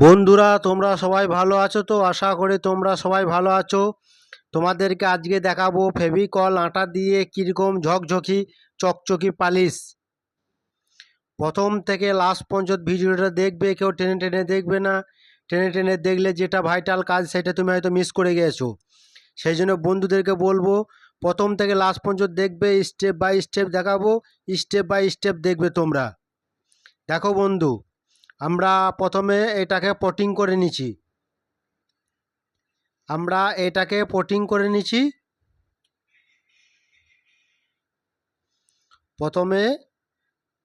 বন্ধুরা, তোমরা সবাই ভালো আছো তো? আশা করি তোমরা সবাই ভালো আছো। তোমাদেরকে আজকে দেখাবো ফেভিকল আটা দিয়ে কীরকম ঝকঝকি, চকচকি পালিশ। প্রথম থেকে লাস্ট পর্যন্ত ভিডিওটা দেখবে, কেউ টেনে টেনে দেখবে না। টেনে টেনে দেখলে যেটা ভাইটাল কাজ, সেটা তুমি হয়তো মিস করে গেছো। সেই জন্য বন্ধুদেরকে বলব, প্রথম থেকে লাস্ট পর্যন্ত দেখবে স্টেপ বাই স্টেপ দেখাবো স্টেপ বাই স্টেপ দেখবে তোমরা। দেখো বন্ধু আমরা প্রথমে এটাকে পটিং করে নিছি আমরা এটাকে পটিং করে নিছি প্রথমে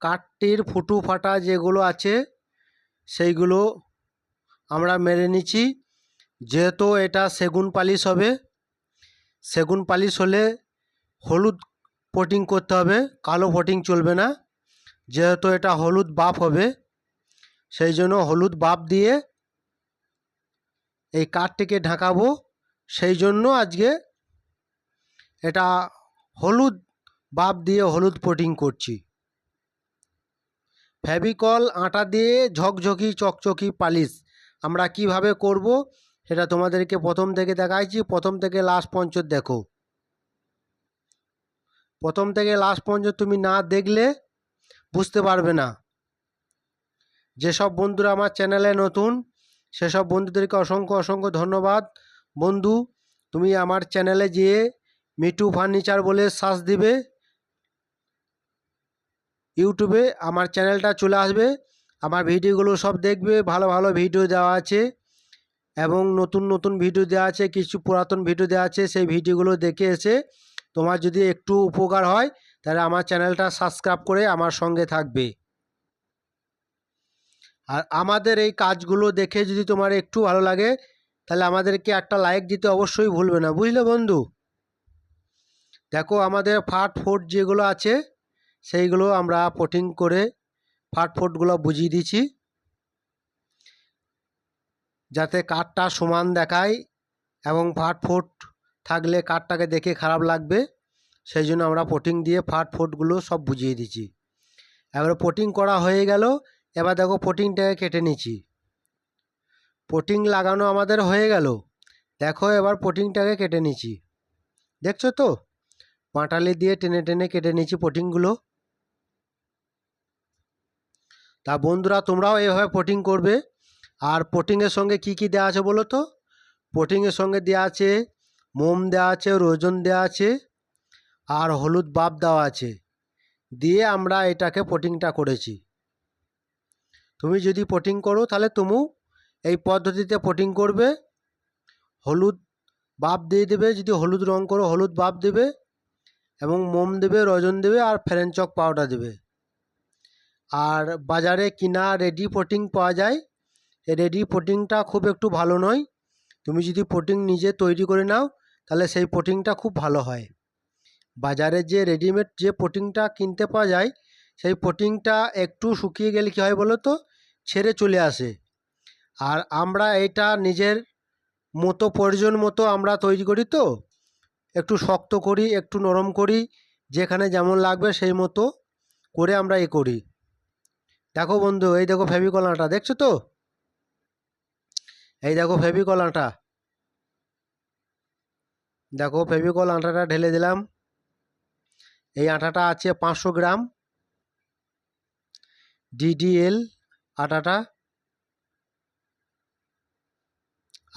কাঠটির ফুটু ফাটা যেগুলো আছে, সেইগুলো আমরা মেরে নিচ্ছি। যেহেতু এটা সেগুন পালিশ হবে, সেগুন পালিশ হলে হলুদ পটিং করতে হবে, কালো পটিং চলবে না। যেহেতু এটা হলুদ বাফ হবে সেই জন্য হলুদ বাপ দিয়ে এই কাঠটিকে ঢাকাবো। সেই জন্য আজকে এটা হলুদ বাপ দিয়ে হলুদ পোটিং করছি। ফেভিকল আটা দিয়ে ঝকঝকি, চকচকি পালিশ আমরা কীভাবে করব সেটা তোমাদেরকে প্রথম থেকে দেখাইছি। প্রথম থেকে লাস্ট পর্যন্ত দেখো। প্রথম থেকে লাস্ট পর্যন্ত তুমি না দেখলে বুঝতে পারবে না। যেসব বন্ধুরা আমার চ্যানেলে নতুন, সেসব বন্ধুদেরকে অসংখ্য অসংখ্য ধন্যবাদ। বন্ধু, তুমি আমার চ্যানেলে যেয়ে মিটু ফার্নিচার বলে সার্চ দিবে। ইউটিউবে আমার চ্যানেলটা চলে আসবে। আমার ভিডিওগুলো সব দেখবে। ভালো ভালো ভিডিও দেওয়া আছে এবং নতুন নতুন ভিডিও দেওয়া আছে, কিছু পুরাতন ভিডিও দেওয়া আছে, সেই ভিডিওগুলো দেখে এসে তোমার যদি একটু উপকার হয়, তাহলে আমার চ্যানেলটা সাবস্ক্রাইব করে আমার সঙ্গে থাকবে। আর আমাদের এই কাজগুলো দেখে যদি তোমার একটু ভালো লাগে, তাহলে আমাদেরকে একটা লাইক দিতে অবশ্যই ভুলবে না, বুঝলে বন্ধু? দেখো আমাদের ফাট ফোট যেগুলো আছে, সেইগুলো আমরা পটিং করে ফাট ফোটগুলো বুঝিয়ে দিচ্ছি। যাতে কাঠটা সমান দেখায় এবং ফাট ফোট থাকলে কাঠটাকে দেখে খারাপ লাগবে, সেই জন্য আমরা পটিং দিয়ে ফাট ফোটগুলো সব বুঝিয়ে দিচ্ছি। এবারে পটিং করা হয়ে গেল এবার দেখো পটিংটাকে কেটে নিচ্ছি। পটিং লাগানো আমাদের হয়ে গেল। দেখো এবার পটিংটাকে কেটে নিচ্ছি। দেখছ তো? পাটালি দিয়ে টেনে টেনে কেটে নিচ্ছি পটিংগুলো তা বন্ধুরা, তোমরাও এভাবে পটিং করবে। আর পোটিংয়ের সঙ্গে কি কি দেওয়া আছে বলো তো? পটিংয়ের সঙ্গে দেওয়া আছে, মোম দেওয়া আছে, রোজন দেওয়া আছে, আর হলুদ বাপ দেওয়া আছে। দিয়ে আমরা এটাকে পটিংটা করেছি। তুমি যদি পটিং করো, তাহলে তুমি এই পদ্ধতিতে পটিং করবে। হলুদ বাপ দিয়ে দেবে, যদি হলুদ রং করো, হলুদ বাপ দেবে এবং মোম দেবে, রজন দেবে আর ফ্রেঞ্চ চক পাউডার দেবে। আর বাজারে কিনা রেডি পটিং পাওয়া যায়। এই রেডি পটিংটা খুব একটু ভালো নয়। তুমি যদি পটিং নিজে তৈরি করে নাও, তাহলে সেই পটিংটা খুব ভালো হয়। বাজারে যে রেডিমেড যে পটিংটা কিনতে পাওয়া যায় সেই পটিংটা একটু শুকিয়ে গেলে কী হয় বলো তো ছেড়ে চলে আসে। আর আমরা এটা নিজের মতো প্রয়োজন মতো আমরা তৈরি করি তো। একটু শক্ত করি, একটু নরম করি, যেখানে যেমন লাগবে সেই মতো করে আমরা এ করি। দেখো বন্ধু, এই দেখো ফেভিকল আটা দেখছ তো? এই দেখো ফেভিকল আটা দেখো ফেভিকল আটাটা ঢেলে দিলাম। এই আটাটা আছে পাঁচশো গ্রাম। ডিডিএল আটাটা।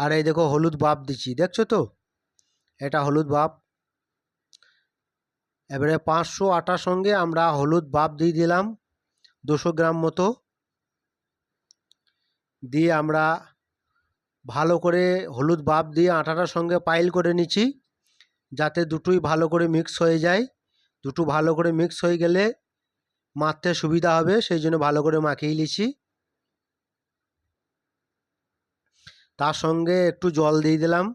আর এই দেখো হলুদ বাপ দিচ্ছি, দেখছ তো? এটা হলুদ বাপ। এবারে পাঁচশো আটার সঙ্গে আমরা হলুদ বাপ দিয়ে দিলাম দুশো গ্রাম মতো। দিয়ে আমরা ভালো করে হলুদ বাপ দিয়ে আটাটার সঙ্গে পাইল করে নিচ্ছি, যাতে দুটোই ভালো করে মিক্স হয়ে যায়। দুটো ভালো করে মিক্স হয়ে গেলে মাখতে সুবিধা হবে, সেই জন্য ভালো করে মাখিয়ে নিচ্ছি। তার সঙ্গে একটু জল দিয়ে দিলাম।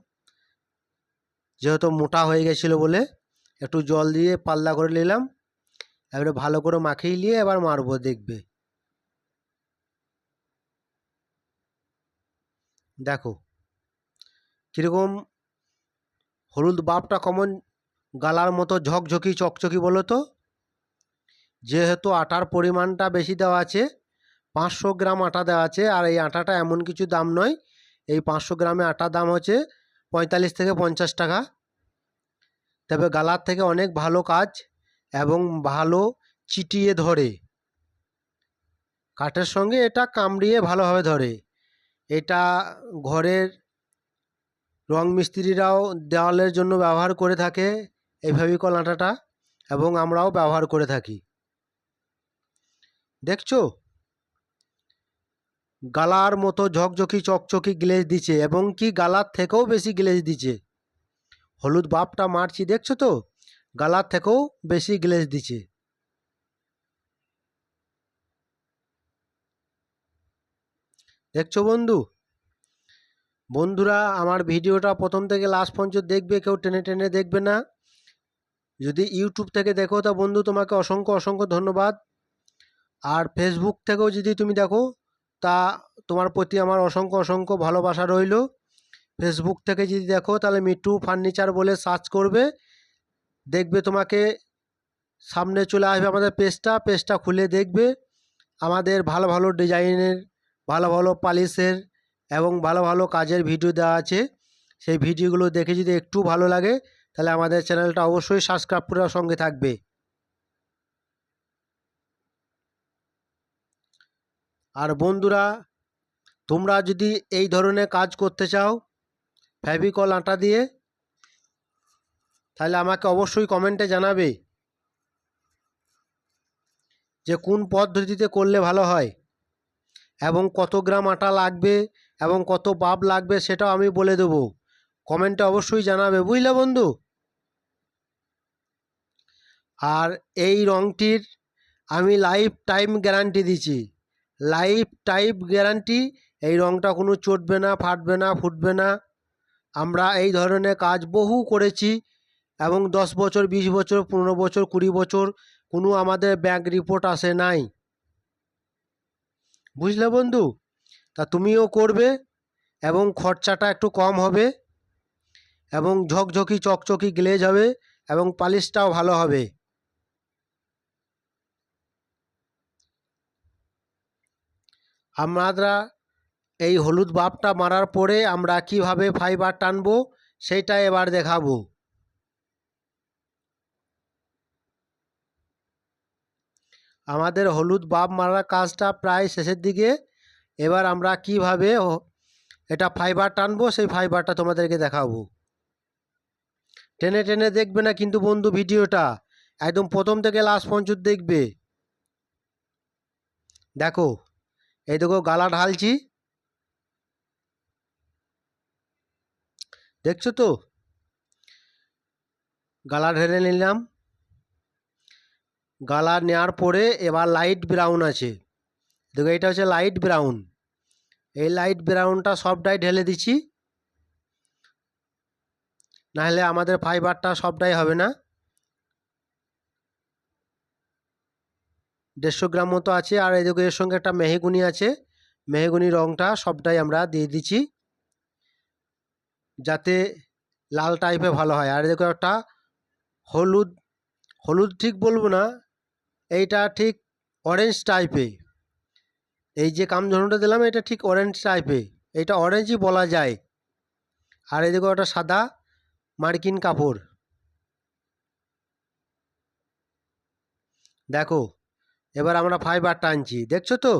যেহেতু মোটা হয়ে গেছিল বলে, একটু জল দিয়ে পাল্লা করে নিলাম। এবারে ভালো করে মাখিয়ে নিয়ে এবার মারবো দেখবে। দেখো, কীরকম হলুদ বাপটা কমন গালার মতো ঝকঝকি চকচকি বলো তো। যেহেতু আটার পরিমাণটা বেশি দেওয়া আছে, পাঁচশো গ্রাম আটা দেওয়া আছে, আর এই আটাটা এমন কিছু দাম নয়। এই পাঁচশো গ্রামে আটার দাম হচ্ছে পঁয়তাল্লিশ থেকে পঞ্চাশ টাকা। তবে গালার থেকে অনেক ভালো কাজ এবং ভালো চিটিয়ে ধরে। কাঠের সঙ্গে এটা কামড়িয়ে ভালোভাবে ধরে। এটা ঘরের রং মিস্ত্রিরাও দেওয়ালের জন্য ব্যবহার করে থাকে এই ফেভিকল আটাটা এবং আমরাও ব্যবহার করে থাকি। দেখছ? গালার মতো ঝকঝকি, চকচকি গ্লেজ দিচ্ছে এবং কি গালার থেকেও বেশি গ্লেজ দিচ্ছে? হলুদ বাপটা মারছি, দেখছ তো? গালার থেকেও বেশি গ্লেজ দিচ্ছে। দেখছ বন্ধু? বন্ধুরা, আমার ভিডিওটা প্রথম থেকে লাস্ট পর্যন্ত দেখবে, কেউ টেনে টেনে দেখবে না। যদি ইউটিউব থেকে দেখো, তা বন্ধু, তোমাকে অসংখ্য অসংখ্য ধন্যবাদ। আর ফেসবুক থেকেও যদি তুমি দেখো, তা তোমার প্রতি আমার অসংখ্য অসংখ্য ভালোবাসা রইল। ফেসবুক থেকে যদি দেখো, তাহলে মিটু ফার্নিচার বলে সার্চ করবে। দেখবে তোমাকে সামনে চলে আসবে আমাদের পেজটা পেজটা খুলে দেখবে। আমাদের ভালো ভালো ডিজাইনের, ভালো ভালো পালিশের এবং ভালো ভালো কাজের ভিডিও দেওয়া আছে। সেই ভিডিওগুলো দেখে যদি একটু ভালো লাগে, তাহলে আমাদের চ্যানেলটা অবশ্যই সাবস্ক্রাইব করে সঙ্গে থাকবে। আর বন্ধুরা, তোমরা যদি এই ধরনের কাজ করতে চাও ফ্যাভিকল আটা দিয়ে, তাহলে আমাকে অবশ্যই কমেন্টে জানাবে যে কোন পদ্ধতিতে করলে ভালো হয় এবং কত গ্রাম আটা লাগবে এবং কত বাব লাগবে সেটাও আমি বলে দেবো। কমেন্টে অবশ্যই জানাবে, বুঝলে বন্ধু? আর এই রঙটির আমি লাইফ টাইম গ্যারান্টি দিচ্ছি। লাইফ টাইপ গ্যারান্টি, এই রঙটা কোনো চটবে না, ফাটবে না, ফুটবে না। আমরা এই ধরনের কাজ বহু করেছি এবং দশ বছর, বিশ বছর, পনেরো বছর, কুড়ি বছর কোনো আমাদের ব্যাংক রিপোর্ট আসে নাই। বুঝলে বন্ধু? তা তুমিও করবে এবং খরচাটা একটু কম হবে এবং ঝকঝকি, চকচকি, গ্লেজ হবে এবং পালিশটাও ভালো হবে। আমরা এই হলুদ বাপটা মারার পরে আমরা কীভাবে ফাইবার টানবো, সেইটা এবার দেখাবো। আমাদের হলুদ বাপ মারার কাজটা প্রায় শেষের দিকে। এবার আমরা কীভাবে এটা ফাইবার টানবো, সেই ফাইবারটা তোমাদেরকে দেখাবো। টেনে টেনে দেখবে না কিন্তু বন্ধু ভিডিওটা? একদম প্রথম থেকে লাস্ট পর্যন্ত দেখবে। দেখো এই দেখো গালা ঢালছি। দেখছ তো? গালা ঢেলে নিলাম। গালা নেওয়ার পরে এবার লাইট ব্রাউন আছে। দেখো এটা হচ্ছে লাইট ব্রাউন এই লাইট ব্রাউনটা সবটাই ঢেলে দিচ্ছি। নাহলে আমাদের ফাইবারটা সবটাই হবে না। দেড়শো গ্রাম মতো আছে, আর এই এর সঙ্গে একটা মেহেগুনি আছে। মেহেগুনি রঙটা সবটাই আমরা দিয়ে দিচ্ছি, যাতে লাল টাইপে ভালো হয়। আর এই দেখো একটা হলুদ হলুদ ঠিক বলব না, এইটা ঠিক অরেঞ্জ টাইপে এই যে কামধনুটা দিলাম, এটা ঠিক অরেঞ্জ টাইপে এটা অরেঞ্জই বলা যায়। আর এই দেখো একটা সাদা মার্কিন কাপড়। দেখো এবার আমরা ফাইবার টানছি, দেখছ তো?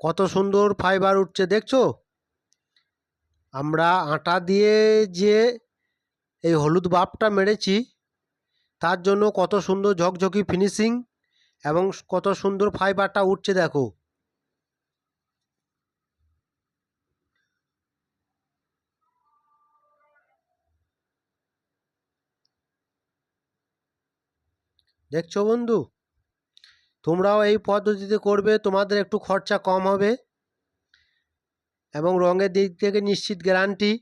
কত সুন্দর ফাইবার উঠছে, দেখছ? আমরা আটা দিয়ে যে এই হলুদ বাপটা মেরেছি, তার জন্য কত সুন্দর ঝকঝকি ফিনিশিং এবং কত সুন্দর ফাইবারটা উঠছে, দেখো। দেখছ বন্ধু? তোমরাও এই পদ্ধতিতে করবে, তোমাদের একটু খরচা কম হবে। এবং রঙের দিক থেকে নিশ্চিত গ্যারান্টি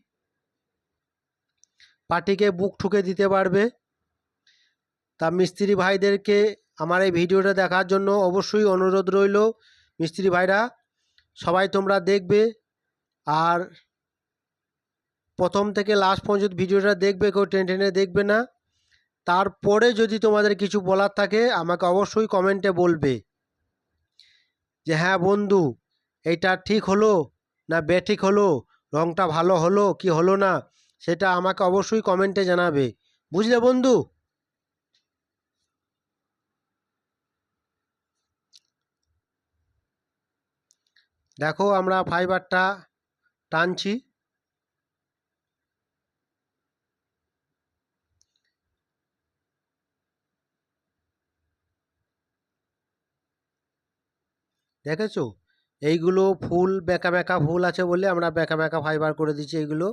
পার্টিকে বুক ঠুকে দিতে পারবে। তা মিস্ত্রি ভাইদেরকে আমার এই ভিডিওটা দেখার জন্য অবশ্যই অনুরোধ রইল। মিস্ত্রি ভাইরা, সবাই তোমরা দেখবে, আর প্রথম থেকে লাস্ট পর্যন্ত ভিডিওটা দেখবে, কেউ টেনে টেনে দেখবে না। তারপরে যদি তোমাদের কিছু বলার থাকে, আমাকে অবশ্যই কমেন্টে বলবে। যে হ্যাঁ বন্ধু, এটা ঠিক হলো না বেঠিক হলো? রঙটা ভালো হলো কি হলো না? সেটা আমাকে অবশ্যই কমেন্টে জানাবে। বুঝলে বন্ধু? দেখো আমরা ফাইবারটা টানছি। দেখেছ? এইগুলো ফুল, বেঁকা বেঁকা ফুল আছে বলে আমরা বেঁকা বেঁকা ফাইবার করে দিচ্ছি এইগুলো।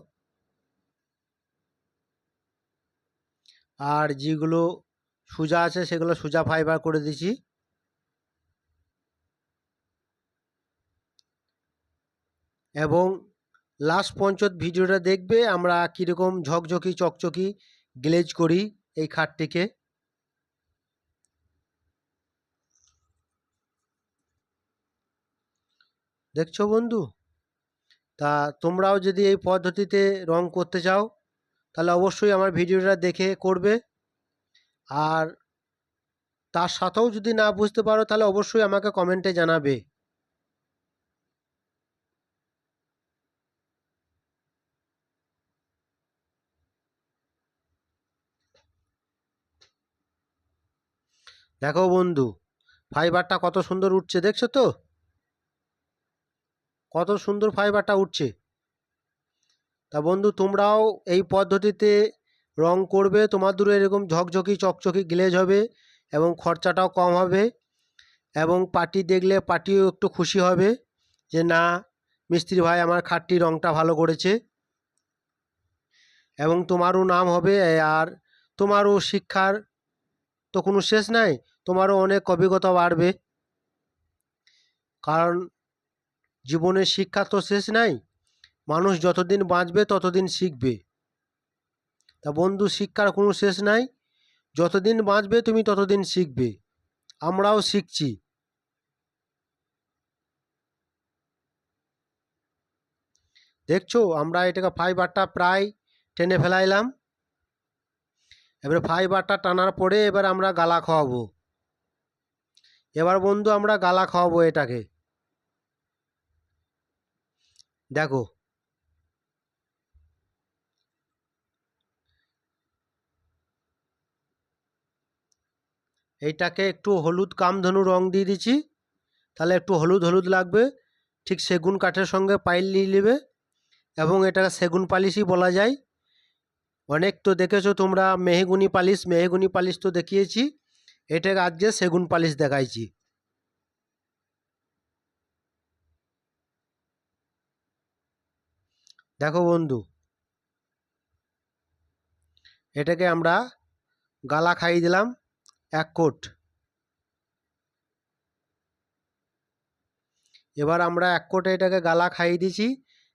আর যেগুলো সোজা আছে সেগুলো সোজা ফাইবার করে দিচ্ছি। এবং লাস্ট পঞ্চত ভিডিওটা দেখবে আমরা কীরকম ঝকঝকি, চকচকি গ্লেজ করি এই খাটটিকে। দেখছ বন্ধু? তা তোমরাও যদি এই পদ্ধতিতে রং করতে চাও, তাহলে অবশ্যই আমার ভিডিওটা দেখে করবে। আর তার সাথেও যদি না বুঝতে পারো, তাহলে অবশ্যই আমাকে কমেন্টে জানাবে। দেখো বন্ধু ফাইবারটা কত সুন্দর উঠছে, দেখছ তো? কত সুন্দর ফাইবারটা উঠছে। তা বন্ধু, তোমরাও এই পদ্ধতিতে রং করবে, তোমার দূরে এরকম ঝকঝকি, চকচকি গ্লেজ হবে এবং খরচাটাও কম হবে এবং পার্টি দেখলে পার্টিও একটু খুশি হবে যে, না, মিস্ত্রি ভাই আমার খাটটি রংটা ভালো করেছে। এবং তোমারও নাম হবে আর তোমারও শিক্ষার তো কোনো শেষ নাই, তোমারও অনেক অভিজ্ঞতা বাড়বে। কারণ জীবনের শিক্ষা তো শেষ নাই। মানুষ যতদিন বাঁচবে, ততদিন শিখবে। তা বন্ধু, শিক্ষার কোনো শেষ নাই। যতদিন বাঁচবে, তুমি ততদিন শিখবে। আমরাও শিখছি। দেখছ, আমরা এটাকে ফাইবারটা প্রায় টেনে ফেলাইলাম। এবারে ফাইবারটা টানার পরে এবার আমরা গালা খাওয়াবো। এবার বন্ধু, আমরা গালা খাওয়াবো এটাকে। দেখো। এইটাকে একটু হলুদ কামধনু রং দিয়ে দিচ্ছি। তাহলে একটু হলুদ হলুদ লাগবে। ঠিক সেগুন কাঠের সঙ্গে পাইল নিয়ে নেবে এবং এটাকে সেগুন পালিশই বলা যায়। অনেক তো দেখেছ তোমরা, মেহেগুনি পালিশ মেহেগুনি পালিশ তো দেখিয়েছি। এটাকে আজকে সেগুন পালিশ দেখাইছি। দেখো বন্ধু, এটাকে আমরা গালা খাইয়ে দিলাম এক কোট। এবার আমরা এক কোটে এটাকে গালা খাইয়ে দিছি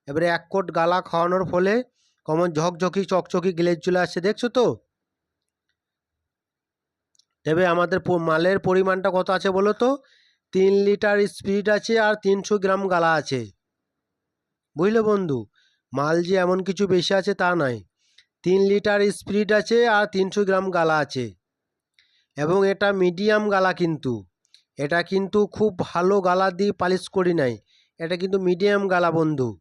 এবারে এক কোট গালা খাওয়ানোর ফলে কেমন ঝকঝকি, চকচকি গ্লেজ চলে আসছে দেখছ তো? তবে আমাদের মালের পরিমাণটা কত আছে বলো তো? তিন লিটার স্পিড আছে আর তিনশো গ্রাম গালা আছে। বুঝলে বন্ধু? মাল যে এমন কিছু বেশি আছে তা নয়। তিন লিটার স্পিড আছে আর তিনশো গ্রাম গালা আছে। এবং এটা মিডিয়াম গালা কিন্তু। এটা কিন্তু খুব ভালো গালা দিয়ে পালিশ করি নাই। এটা কিন্তু মিডিয়াম গালা বন্ধু।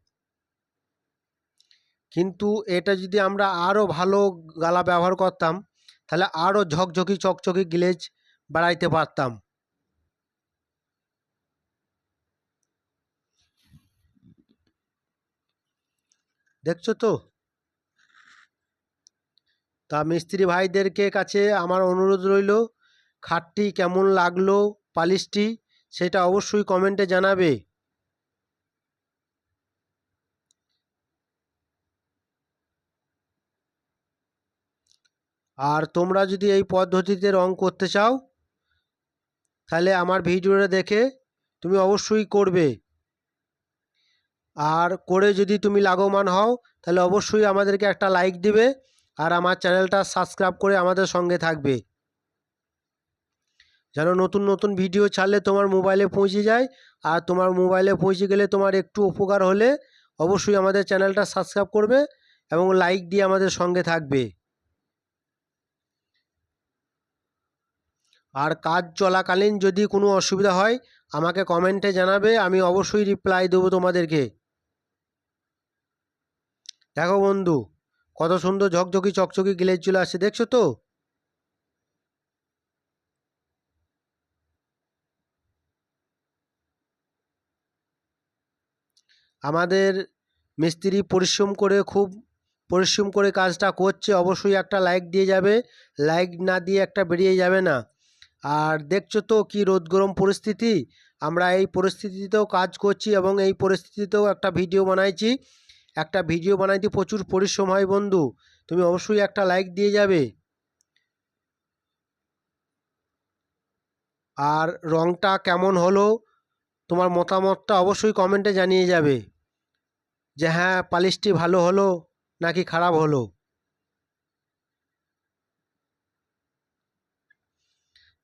কিন্তু এটা যদি আমরা আরও ভালো গালা ব্যবহার করতাম, তাহলে আরও ঝকঝকি, চকচকি গ্লেজ বাড়াইতে পারতাম। দেখছ তো? তা মিস্ত্রি ভাইদেরকে কাছে আমার অনুরোধ রইল, খাটটি কেমন লাগল, পালিশটি সেটা অবশ্যই কমেন্টে জানাবে। আর তোমরা যদি এই পদ্ধতিতে রং করতে চাও, তাহলে আমার ভিডিওটা দেখে তুমি অবশ্যই করবে। আর করে যদি তুমি লাগমান হও, তাহলে অবশ্যই আমাদেরকে একটা লাইক দিবে আর আমার চ্যানেলটা সাবস্ক্রাইব করে আমাদের সঙ্গে থাকবে। যেন নতুন নতুন ভিডিও ছাড়লে তোমার মোবাইলে পৌঁছে যায় আর তোমার মোবাইলে পৌঁছে গেলে তোমার একটু উপকার হলে অবশ্যই আমাদের চ্যানেলটা সাবস্ক্রাইব করবে এবং লাইক দিয়ে আমাদের সঙ্গে থাকবে। আর কাজ চলাকালীন যদি কোনো অসুবিধা হয়, আমাকে কমেন্টে জানাবে, আমি অবশ্যই রিপ্লাই দেবো তোমাদেরকে। দেখো বন্ধু, কত সুন্দর ঝকঝকি চকচকি গ্লেজ চলে আসছে, দেখছ তো? আমাদের মিস্ত্রি পরিশ্রম করে খুব পরিশ্রম করে কাজটা করছে, অবশ্যই একটা লাইক দিয়ে যাবে লাইক না দিয়ে একটা বেরিয়ে যাবে না। আর দেখছ তো কি রোদ গরম পরিস্থিতি, আমরা এই পরিস্থিতিতেও কাজ করছি এবং এই পরিস্থিতিতেও একটা ভিডিও বানাইছি। একটা ভিডিও বানাইতে প্রচুর পরিশ্রম হয় বন্ধু। তুমি অবশ্যই একটা লাইক দিয়ে যাবে। আর রংটা কেমন হলো? তোমার মতামতটা অবশ্যই কমেন্টে জানিয়ে যাবে। যে হ্যাঁ পালিশটি ভালো হলো নাকি খারাপ হলো?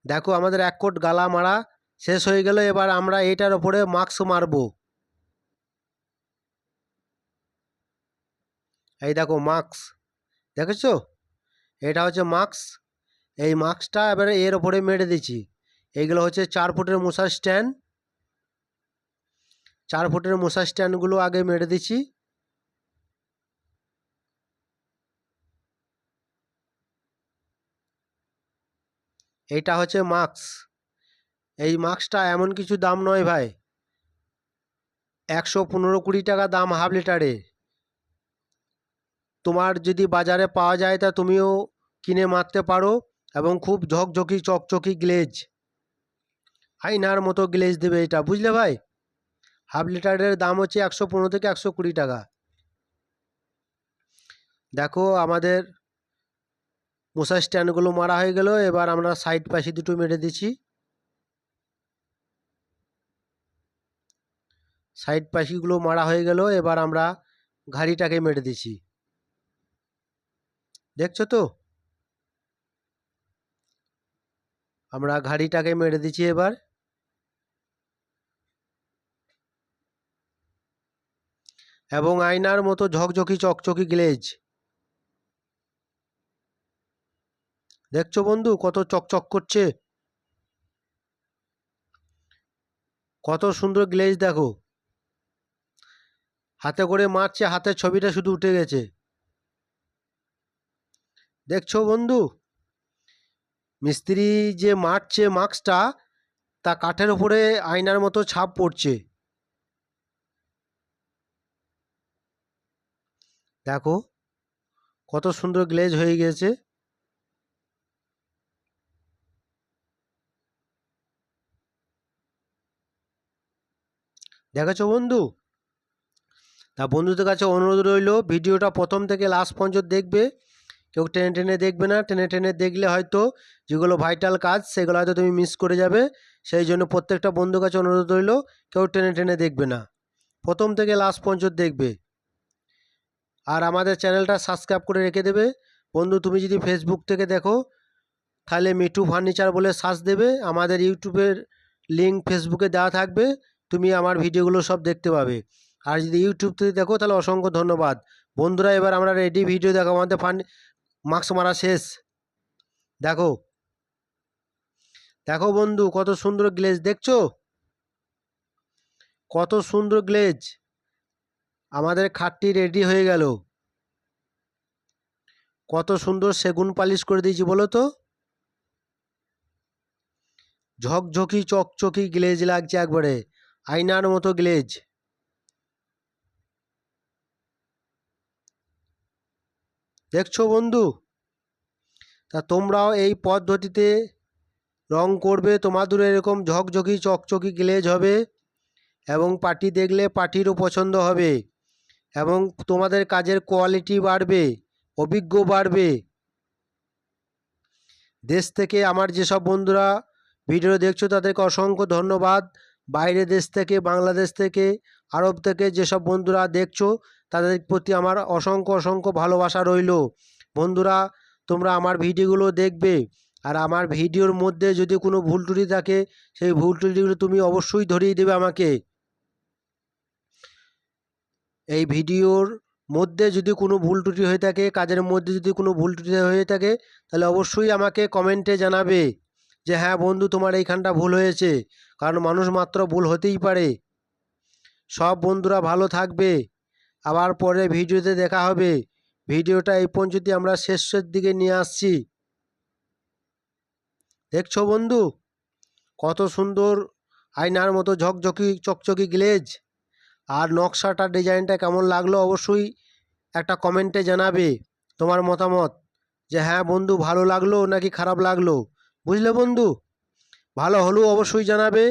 দেখো, আমাদের এক কোট গালা মারা শেষ হয়ে গেল। এবার আমরা এইটার ওপরে মাস্ক মারবো। এই দেখো মাস্ক দেখেছ? এটা হচ্ছে মাস্ক এই মাস্কটা এবারে এর ওপরে মেরে দিচ্ছি। এইগুলো হচ্ছে চার ফুটের মশার স্ট্যান্ড চার ফুটের মশার স্ট্যান্ডগুলো আগে মেরে দিচ্ছি। এইটা হচ্ছে মাস্ক এই মাস্কটা এমন কিছু দাম নয় ভাই। একশো পনেরো কুড়ি টাকা দাম হাফ লিটারে তোমার যদি বাজারে পাওয়া যায় তা তুমিও কিনে মারতে পারো এবং খুব ঝকঝকি, চকচকি গ্লেজ। আইনার মতো গ্লেজ দেবে এটা, বুঝলে ভাই? হাফ লিটারের দাম হচ্ছে একশো পনেরো থেকে একশো কুড়ি টাকা। দেখো, আমাদের মশার স্ট্যান্ডগুলো মারা হয়ে গেল, এবার আমরা সাইড পাশে দুটো মেরে দিচ্ছি। সাইড পাশিগুলো মারা হয়ে গেল, এবার আমরা ঘাড়িটাকে মেরে দিচ্ছি। দেখছ তো? আমরা ঘাড়িটাকে মেরে দিচ্ছি এবার। এবং আয়নার মতো ঝকঝকি, চকচকি গ্লেজ। দেখছ বন্ধু, কত চকচক করছে? কত সুন্দর গ্লেজ দেখো। হাতে করে মারছে, হাতের ছবিটা শুধু উঠে গেছে। দেখছ বন্ধু? মিস্ত্রি যে মারছে মাস্কটা, তা কাঠের উপরে আয়নার মতো ছাপ পড়ছে। দেখো, কত সুন্দর গ্লেজ হয়ে গেছে দেখেছ বন্ধু? তা বন্ধুদের কাছে অনুরোধ রইল, ভিডিওটা প্রথম থেকে লাস্ট পর্যন্ত দেখবে। কেউ টেনে টেনে দেখবে না। টেনে টেনে দেখলে হয়তো যেগুলো ভাইটাল কাজ, সেগুলো হয়তো তুমি মিস করে যাবে। সেই জন্য প্রত্যেকটা বন্ধুর কাছে অনুরোধ রইল, কেউ টেনে টেনে দেখবে না। প্রথম থেকে লাস্ট পর্যন্ত দেখবে। আর আমাদের চ্যানেলটা সাবস্ক্রাইব করে রেখে দেবে। বন্ধু, তুমি যদি ফেসবুক থেকে দেখো, তাহলে মিঠু ফার্নিচার বলে সার্চ দেবে। আমাদের ইউটিউবের লিঙ্ক ফেসবুকে দেওয়া থাকবে। তুমি আমার ভিডিওগুলো সব দেখতে পাবে। আর যদি ইউটিউব থেকে দেখো, তাহলে অসংখ্য ধন্যবাদ। বন্ধুরা, এবার আমরা রেডি ভিডিও দেখো আমাদের ফান মাস্ক মারা শেষ। দেখো। দেখো বন্ধু, কত সুন্দর গ্লেজ, দেখছ? কত সুন্দর গ্লেজ। আমাদের খাটটি রেডি হয়ে গেল। কত সুন্দর সেগুন পালিশ করে দিয়েছি, বলো তো? ঝকঝকি, চকচকি গ্লেজ লাগছে একবারে। আয়নার মতো গ্লেজ। দেখছ বন্ধু? তা তোমরাও এই পদ্ধতিতে রং করবে, তোমাদের এরকম ঝকঝকি, চকচকি গ্লেজ হবে এবং পার্টি দেখলে পার্টিরও পছন্দ হবে এবং তোমাদের কাজের কোয়ালিটি বাড়বে, অভিজ্ঞ বাড়বে। দেশ থেকে আমার যেসব বন্ধুরা ভিডিও দেখছ, তাদেরকে অসংখ্য ধন্যবাদ। বাইরে দেশ থেকে, বাংলাদেশ থেকে, আরব থেকে যেসব বন্ধুরা দেখছ, তাদের প্রতি আমার অসংখ্য অসংখ্য ভালোবাসা রইল। বন্ধুরা, তোমরা আমার ভিডিওগুলো দেখবে। আর আমার ভিডিওর মধ্যে যদি কোনো ভুল ত্রুটি থাকে, সেই ভুল ত্রুটিগুলো তুমি অবশ্যই ধরিয়ে দেবে আমাকে। এই ভিডিওর মধ্যে যদি কোনো ভুল ত্রুটি হয়ে থাকে, কাজের মধ্যে যদি কোনো ভুল ত্রুটি হয়ে থাকে, তাহলে অবশ্যই আমাকে কমেন্টে জানাবে। যে হ্যাঁ বন্ধু, তোমার এইখানটা ভুল হয়েছে। কারণ মানুষ মাত্র ভুল হতেই পারে। সব বন্ধুরা ভালো থাকবে। আবার পরে ভিডিওতে দেখা হবে। ভিডিওটা এই পর্যন্ত আমরা শেষের দিকে নিয়ে আসছি। দেখছ বন্ধু? কত সুন্দর আয়নার মতো ঝকঝকি, চকচকি গ্লেজ। আর নকশাটা, ডিজাইনটা কেমন লাগল অবশ্যই একটা কমেন্টে জানাবে তোমার মতামত। যে হ্যাঁ বন্ধু, ভালো লাগল নাকি খারাপ লাগল? বুঝলে বন্ধু? ভালো হলেও অবশ্যই জানাবে।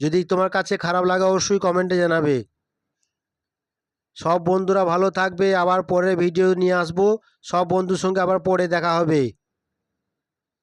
যদি তোমার কাছে খারাপ লাগে অবশ্যই কমেন্টে জানাবে। সব বন্ধুরা ভালো থাকবে। আবার পরে ভিডিও নিয়ে আসব। সব বন্ধুর সঙ্গে আবার পরে দেখা হবে।